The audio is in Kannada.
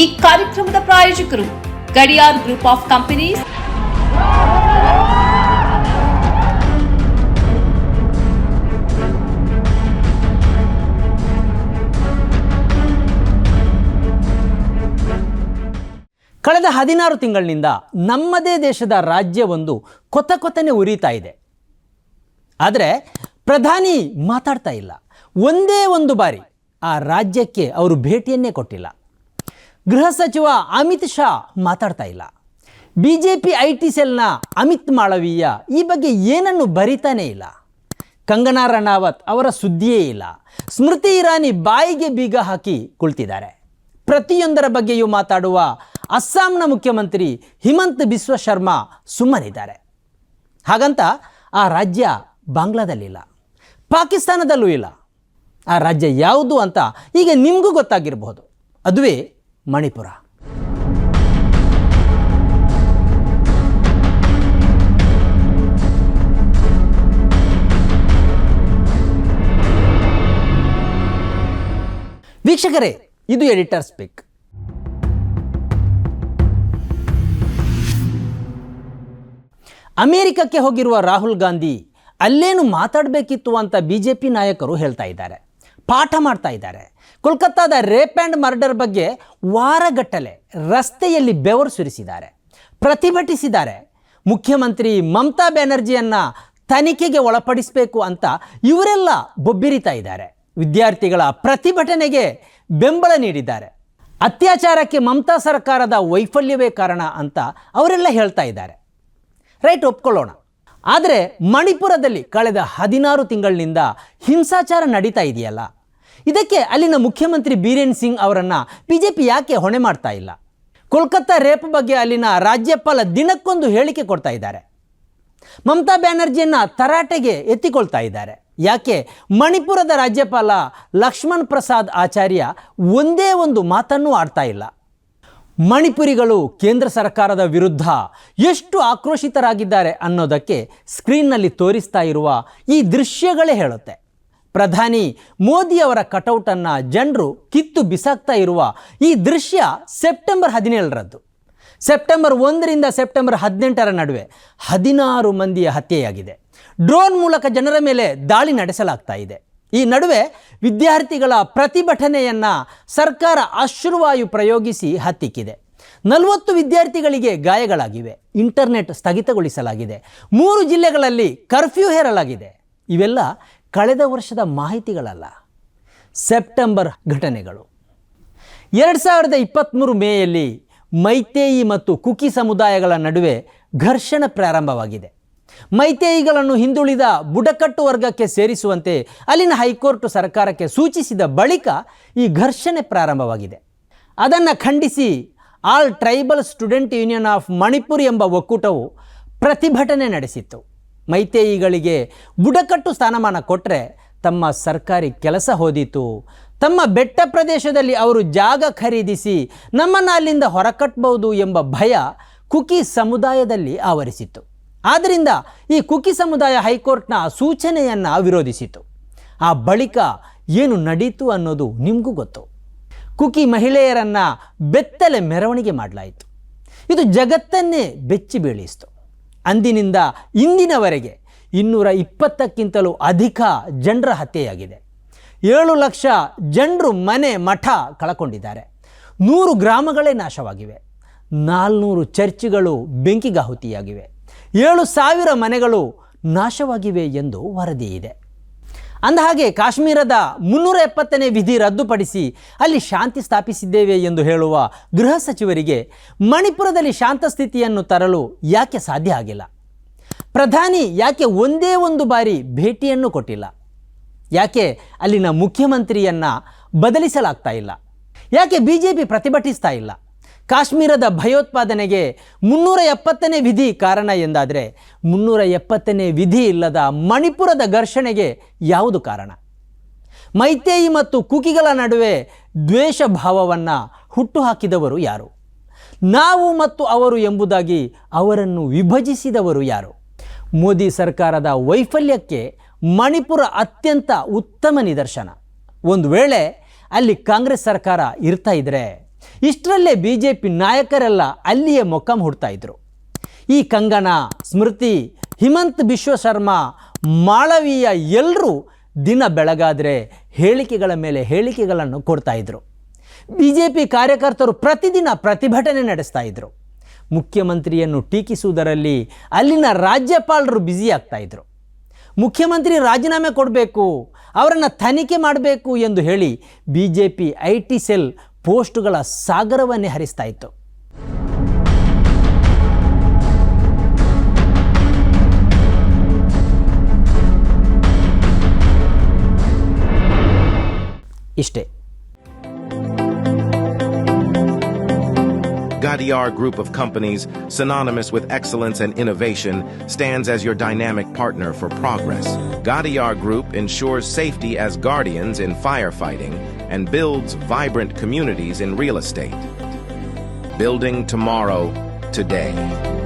ಈ ಕಾರ್ಯಕ್ರಮದ ಪ್ರಾಯೋಜಕರು ಗಡಿಯಾರ್ ಗ್ರೂಪ್ ಆಫ್ ಕಂಪನೀಸ್. ಕಳೆದ ಹದಿನಾರು ತಿಂಗಳಿನಿಂದ ನಮ್ಮದೇ ದೇಶದ ರಾಜ್ಯವೊಂದು ಕೊತ ಕೊತನೆ ಉರಿತಾ ಇದೆ. ಆದರೆ ಪ್ರಧಾನಿ ಮಾತಾಡ್ತಾ ಇಲ್ಲ. ಒಂದೇ ಒಂದು ಬಾರಿ ಆ ರಾಜ್ಯಕ್ಕೆ ಅವರು ಭೇಟಿಯನ್ನೇ ಕೊಟ್ಟಿಲ್ಲ. ಗೃಹ ಸಚಿವ ಅಮಿತ್ ಶಾ ಮಾತಾಡ್ತಾ ಇಲ್ಲ. B J P I T ಸೆಲ್ನ Amit Malviya ಈ ಬಗ್ಗೆ ಏನನ್ನು ಬರಿತಾನೇ ಇಲ್ಲ. ಕಂಗನಾ ರಣಾವತ್ ಅವರ ಸುದ್ದಿಯೇ ಇಲ್ಲ. ಸ್ಮೃತಿ ಇರಾನಿ ಬಾಯಿಗೆ ಬೀಗ ಹಾಕಿ ಕುಳಿತಿದ್ದಾರೆ. ಪ್ರತಿಯೊಂದರ ಬಗ್ಗೆಯೂ ಮಾತಾಡುವ ಅಸ್ಸಾಂನ ಮುಖ್ಯಮಂತ್ರಿ ಹಿಮಂತ್ ಬಿಸ್ವ ಶರ್ಮಾ ಸುಮ್ಮನಿದ್ದಾರೆ. ಹಾಗಂತ ಆ ರಾಜ್ಯ ಬಾಂಗ್ಲಾದಲ್ಲಿಲ್ಲ. ಪಾಕಿಸ್ತಾನದಲ್ಲೂ ಇಲ್ಲ. ಆ ರಾಜ್ಯ ಯಾವುದು ಅಂತ ಈಗ ನಿಮಗೂ ಗೊತ್ತಾಗಿರಬಹುದು. ಅದುವೇ ಮಣಿಪುರ. ವೀಕ್ಷಕರೇ, ಇದು ಎಡಿಟರ್ ಸ್ಪೀಕ್. ಅಮೆರಿಕಕ್ಕೆ ಹೋಗಿರುವ ರಾಹುಲ್ ಗಾಂಧಿ ಅಲ್ಲೇನು ಮಾತಾಡಬೇಕಿತ್ತು ಅಂತ ಬಿ ಜೆ ಪಿ ನಾಯಕರು ಹೇಳ್ತಾ ಇದ್ದಾರೆ, ಪಾಠ ಮಾಡ್ತಾ ಇದ್ದಾರೆ. ಕೋಲ್ಕತ್ತಾದ ರೇಪ್ ಆ್ಯಂಡ್ ಮರ್ಡರ್ ಬಗ್ಗೆ ವಾರಗಟ್ಟಲೆ ರಸ್ತೆಯಲ್ಲಿ ಬೆವರು ಸುರಿಸಿದ್ದಾರೆ, ಪ್ರತಿಭಟಿಸಿದ್ದಾರೆ. ಮುಖ್ಯಮಂತ್ರಿ ಮಮತಾ ಬ್ಯಾನರ್ಜಿಯನ್ನು ತನಿಖೆಗೆ ಒಳಪಡಿಸಬೇಕು ಅಂತ ಇವರೆಲ್ಲ ಬೊಬ್ಬಿರಿತಾ ಇದ್ದಾರೆ. ವಿದ್ಯಾರ್ಥಿಗಳ ಪ್ರತಿಭಟನೆಗೆ ಬೆಂಬಲ ನೀಡಿದ್ದಾರೆ. ಅತ್ಯಾಚಾರಕ್ಕೆ ಮಮತಾ ಸರ್ಕಾರದ ವೈಫಲ್ಯವೇ ಕಾರಣ ಅಂತ ಅವರೆಲ್ಲ ಹೇಳ್ತಾ ಇದ್ದಾರೆ. ರೈಟ್, ಒಪ್ಕೊಳ್ಳೋಣ. ಆದರೆ ಮಣಿಪುರದಲ್ಲಿ ಕಳೆದ ಹದಿನಾರು ತಿಂಗಳಿನಿಂದ ಹಿಂಸಾಚಾರ ನಡೀತಾ ಇದೆಯಲ್ಲ? ಇದಕ್ಕೆ ಅಲ್ಲಿನ ಮುಖ್ಯಮಂತ್ರಿ ಬೀರೇನ್ ಸಿಂಗ್ ಅವರನ್ನು ಬಿ ಜೆ ಪಿ ಯಾಕೆ ಹೊಣೆ ಮಾಡ್ತಾ ಇಲ್ಲ? ಕೋಲ್ಕತ್ತಾ ರೇಪ್ ಬಗ್ಗೆ ಅಲ್ಲಿನ ರಾಜ್ಯಪಾಲ ದಿನಕ್ಕೊಂದು ಹೇಳಿಕೆ ಕೊಡ್ತಾ ಇದ್ದಾರೆ. ಮಮತಾ ಬ್ಯಾನರ್ಜಿಯನ್ನು ತರಾಟೆಗೆ ಎತ್ತಿಕೊಳ್ತಾ ಇದ್ದಾರೆ. ಯಾಕೆ? ಮಣಿಪುರದ ರಾಜ್ಯಪಾಲ ಲಕ್ಷ್ಮಣ್ ಪ್ರಸಾದ್ ಆಚಾರ್ಯ ಒಂದೇ ಒಂದು ಮಾತನ್ನು ಆಡ್ತಾ ಇಲ್ಲ. ಮಣಿಪುರಿಗಳು ಕೇಂದ್ರ ಸರ್ಕಾರದ ವಿರುದ್ಧ ಎಷ್ಟು ಆಕ್ರೋಶಿತರಾಗಿದ್ದಾರೆ ಅನ್ನೋದಕ್ಕೆ ಸ್ಕ್ರೀನ್ನಲ್ಲಿ ತೋರಿಸ್ತಾ ಇರುವ ಈ ದೃಶ್ಯಗಳೇ ಹೇಳುತ್ತೆ. ಪ್ರಧಾನಿ ಮೋದಿಯವರ ಕಟೌಟನ್ನು ಜನರು ಕಿತ್ತು ಬಿಸಾಕ್ತಾ ಇರುವ ಈ ದೃಶ್ಯ ಸೆಪ್ಟೆಂಬರ್ ಹದಿನೇಳರದ್ದು. ಸೆಪ್ಟೆಂಬರ್ ಒಂದರಿಂದ ಸೆಪ್ಟೆಂಬರ್ ಹದಿನೆಂಟರ ನಡುವೆ ಹದಿನಾರು ಮಂದಿಯ ಹತ್ಯೆಯಾಗಿದೆ. ಡ್ರೋನ್ ಮೂಲಕ ಜನರ ಮೇಲೆ ದಾಳಿ ನಡೆಸಲಾಗ್ತಾ ಇದೆ. ಈ ನಡುವೆ ವಿದ್ಯಾರ್ಥಿಗಳ ಪ್ರತಿಭಟನೆಯನ್ನು ಸರ್ಕಾರ ಅಶ್ರುವಾಯು ಪ್ರಯೋಗಿಸಿ ಹತ್ತಿಕ್ಕಿದೆ. ನಲವತ್ತು ವಿದ್ಯಾರ್ಥಿಗಳಿಗೆ ಗಾಯಗಳಾಗಿವೆ. ಇಂಟರ್ನೆಟ್ ಸ್ಥಗಿತಗೊಳಿಸಲಾಗಿದೆ. ಮೂರು ಜಿಲ್ಲೆಗಳಲ್ಲಿ ಕರ್ಫ್ಯೂ ಹೇರಲಾಗಿದೆ. ಇವೆಲ್ಲ ಕಳೆದ ವರ್ಷದ ಮಾಹಿತಿಗಳಲ್ಲ. ಸೆಪ್ಟೆಂಬರ್ ಘಟನೆಗಳು. ಎರಡು ಸಾವಿರದ ಇಪ್ಪತ್ತ್ಮೂರು ಮೇಯಲ್ಲಿ ಮೈತೇಯಿ ಮತ್ತು ಕುಕಿ ಸಮುದಾಯಗಳ ನಡುವೆ ಘರ್ಷಣೆ ಪ್ರಾರಂಭವಾಗಿದೆ. ಮೈತೇಯಿಗಳನ್ನು ಹಿಂದುಳಿದ ಬುಡಕಟ್ಟು ವರ್ಗಕ್ಕೆ ಸೇರಿಸುವಂತೆ ಅಲ್ಲಿನ ಹೈಕೋರ್ಟ್ ಸರ್ಕಾರಕ್ಕೆ ಸೂಚಿಸಿದ ಬಳಿಕ ಈ ಘರ್ಷಣೆ ಪ್ರಾರಂಭವಾಗಿದೆ. ಅದನ್ನು ಖಂಡಿಸಿ all tribal student union of Manipur ಎಂಬ ಒಕ್ಕೂಟವು ಪ್ರತಿಭಟನೆ ನಡೆಸಿತ್ತು. ಮೈತೇಯಿಗಳಿಗೆ ಬುಡಕಟ್ಟು ಸ್ಥಾನಮಾನ ಕೊಟ್ಟರೆ ತಮ್ಮ ಸರ್ಕಾರಿ ಕೆಲಸ ಹೋದಿತು. ತಮ್ಮ ಬೆಟ್ಟ ಪ್ರದೇಶದಲ್ಲಿ ಅವರು ಜಾಗ ಖರೀದಿಸಿ ನಮ್ಮನ್ನು ಅಲ್ಲಿಂದ ಹೊರಕಟ್ಟಬಹುದು ಎಂಬ ಭಯ ಕುಕಿ ಸಮುದಾಯದಲ್ಲಿ ಆವರಿಸಿತ್ತು. ಆದ್ದರಿಂದ ಈ ಕುಕಿ ಸಮುದಾಯ ಹೈಕೋರ್ಟ್ನ ಸೂಚನೆಯನ್ನು ವಿರೋಧಿಸಿತು. ಆ ಬಳಿಕ ಏನು ನಡೀತು ಅನ್ನೋದು ನಿಮಗೂ ಗೊತ್ತು. ಕುಕಿ ಮಹಿಳೆಯರನ್ನು ಬೆತ್ತಲೆ ಮೆರವಣಿಗೆ ಮಾಡಲಾಯಿತು. ಇದು ಜಗತ್ತನ್ನೇ ಬೆಚ್ಚಿ ಬೀಳಿಸಿತು. ಅಂದಿನಿಂದ ಇಂದಿನವರೆಗೆ ಇನ್ನೂರ ಇಪ್ಪತ್ತಕ್ಕಿಂತಲೂ ಅಧಿಕ ಜನರ ಹತ್ಯೆಯಾಗಿದೆ. ಏಳು ಲಕ್ಷ ಜನರು ಮನೆ ಮಠ ಕಳಕೊಂಡಿದ್ದಾರೆ. ನೂರು ಗ್ರಾಮಗಳೇ ನಾಶವಾಗಿವೆ. ನಾಲ್ನೂರು ಚರ್ಚ್ಗಳು ಬೆಂಕಿಗಾಹುತಿಯಾಗಿವೆ. ಏಳು ಸಾವಿರ ಮನೆಗಳು ನಾಶವಾಗಿವೆ ಎಂದು ವರದಿ ಇದೆ ಅಂದಹಾಗೆ ಕಾಶ್ಮೀರದ ಮುನ್ನೂರ ಎಪ್ಪತ್ತನೇ ವಿಧಿ ರದ್ದುಪಡಿಸಿ ಅಲ್ಲಿ ಶಾಂತಿ ಸ್ಥಾಪಿಸಿದ್ದೇವೆ ಎಂದು ಹೇಳುವ ಗೃಹ ಸಚಿವರಿಗೆ ಮಣಿಪುರದಲ್ಲಿ ಶಾಂತ ಸ್ಥಿತಿಯನ್ನು ತರಲು ಯಾಕೆ ಸಾಧ್ಯ ಆಗಿಲ್ಲ? ಪ್ರಧಾನಿ ಯಾಕೆ ಒಂದೇ ಒಂದು ಬಾರಿ ಭೇಟಿಯನ್ನು ಕೊಟ್ಟಿಲ್ಲ? ಯಾಕೆ ಅಲ್ಲಿನ ಮುಖ್ಯಮಂತ್ರಿಯನ್ನು ಬದಲಿಸಲಾಗ್ತಾ ಇಲ್ಲ? ಯಾಕೆ ಬಿ ಜೆ ಪಿ ಪ್ರತಿಭಟಿಸ್ತಾ ಇಲ್ಲ? ಕಾಶ್ಮೀರದ ಭಯೋತ್ಪಾದನೆಗೆ ಮುನ್ನೂರ ಎಪ್ಪತ್ತನೇ ವಿಧಿ ಕಾರಣ ಎಂದಾದರೆ ಮುನ್ನೂರ ಎಪ್ಪತ್ತನೇ ವಿಧಿ ಇಲ್ಲದ ಮಣಿಪುರದ ಘರ್ಷಣೆಗೆ ಯಾವುದು ಕಾರಣ? ಮೈತೇಯಿ ಮತ್ತು ಕುಕಿಗಳ ನಡುವೆ ದ್ವೇಷ ಭಾವವನ್ನು ಹುಟ್ಟುಹಾಕಿದವರು ಯಾರು? ನಾವು ಮತ್ತು ಅವರು ಎಂಬುದಾಗಿ ಅವರನ್ನು ವಿಭಜಿಸಿದವರು ಯಾರು? ಮೋದಿ ಸರ್ಕಾರದ ವೈಫಲ್ಯಕ್ಕೆ ಮಣಿಪುರ ಅತ್ಯಂತ ಉತ್ತಮ ನಿದರ್ಶನ. ಒಂದು ವೇಳೆ ಅಲ್ಲಿ ಕಾಂಗ್ರೆಸ್ ಸರ್ಕಾರ ಇರ್ತಾ ಇದ್ದರೆ ಇಷ್ಟರಲ್ಲೇ ಬಿ ಜೆ ಪಿ ನಾಯಕರೆಲ್ಲ ಅಲ್ಲಿಯೇ ಮೊಕ್ಕಂ ಹುಡ್ತಾಯಿದ್ರು ಈ ಕಂಗನಾ, ಸ್ಮೃತಿ, ಹಿಮಂತ್ ಬಿಶ್ವ ಶರ್ಮಾ, ಮಾಳವೀಯ ಎಲ್ಲರೂ ದಿನ ಬೆಳಗಾದರೆ ಹೇಳಿಕೆಗಳ ಮೇಲೆ ಹೇಳಿಕೆಗಳನ್ನು ಕೊಡ್ತಾಯಿದ್ರು ಬಿ ಜೆ ಪಿ ಕಾರ್ಯಕರ್ತರು ಪ್ರತಿದಿನ ಪ್ರತಿಭಟನೆ ನಡೆಸ್ತಾ ಇದ್ರು. ಮುಖ್ಯಮಂತ್ರಿಯನ್ನು ಟೀಕಿಸುವುದರಲ್ಲಿ ಅಲ್ಲಿನ ರಾಜ್ಯಪಾಲರು ಬ್ಯುಸಿ ಇದ್ರು. ಮುಖ್ಯಮಂತ್ರಿ ರಾಜೀನಾಮೆ ಕೊಡಬೇಕು, ಅವರನ್ನು ತನಿಖೆ ಮಾಡಬೇಕು ಎಂದು ಹೇಳಿ B J P I T cell ಪೋಸ್ಟುಗಳ ಸಾಗರವನ್ನೇ ಹರಿಸ್ತಾ ಇತ್ತು ಇಷ್ಟೇ Gadiar Group of Companies, synonymous with excellence and innovation, stands as your dynamic partner for progress. Gadiar Group ensures safety as guardians in firefighting and builds vibrant communities in real estate. Building tomorrow, today.